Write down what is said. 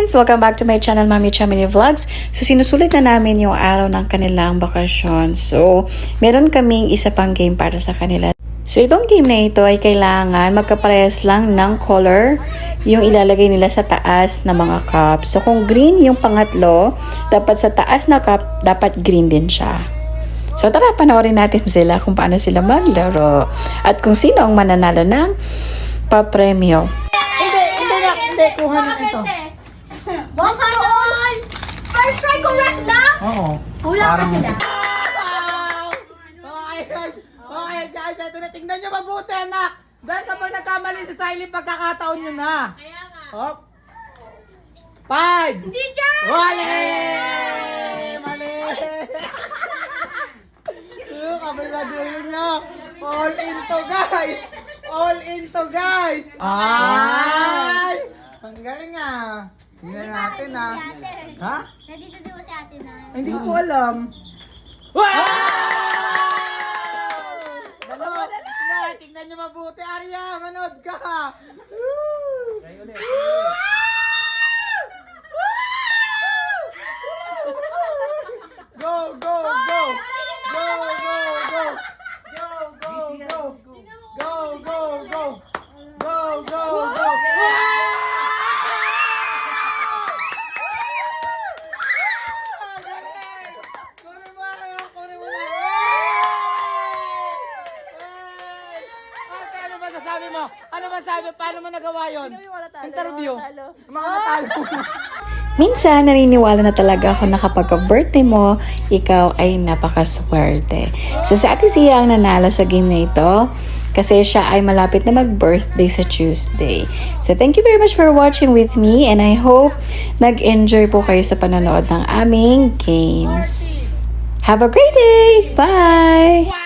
friends! Welcome back to my channel, Mami Chamini Vlogs. So, sinusulit na namin yung araw ng kanilang bakasyon. So, meron kaming isa pang game para sa kanila. So, itong game na ito ay kailangan magkaparehas lang ng color yung ilalagay nila sa taas na mga cups. So, kung green yung pangatlo, dapat sa taas na cup, dapat green din siya. So, tara, panoorin natin sila kung paano sila maglaro. At kung sino ang mananalo ng papremyo. Hindi, hindi na, hindi, kuha na ito. Basta all! First try correct na? Oo. Kulang pa sila. Okay guys, okay guys, ito na, tingnan nyo mabuti anak. Dahil kapag nagkamali sa silent, pagkakataon nyo na. Kaya nga. Hop. Five. Hindi dyan! Mali! Mali! Yung kabisaduhin nyo. All into guys! All into guys! Ay! Ah! Tingnan natin ah. Ha? Nandito di ba si ate na? Ay, Hindi ko po alam. Wow! Ano? Na, tingnan niyo mabuti, Arya. Manood ka. Go, Ate, ano ba sasabi mo? Ano ba sabi? Paano mo nagawa yun? Interview. Mga natalo. Minsan, naniniwala na talaga ako na kapag birthday mo, ikaw ay napakaswerte. So, sa ate siya ang nanalo sa game na ito kasi siya ay malapit na mag-birthday sa Tuesday. So, thank you very much for watching with me and I hope nag-enjoy po kayo sa panonood ng aming games. Have a great day! Bye!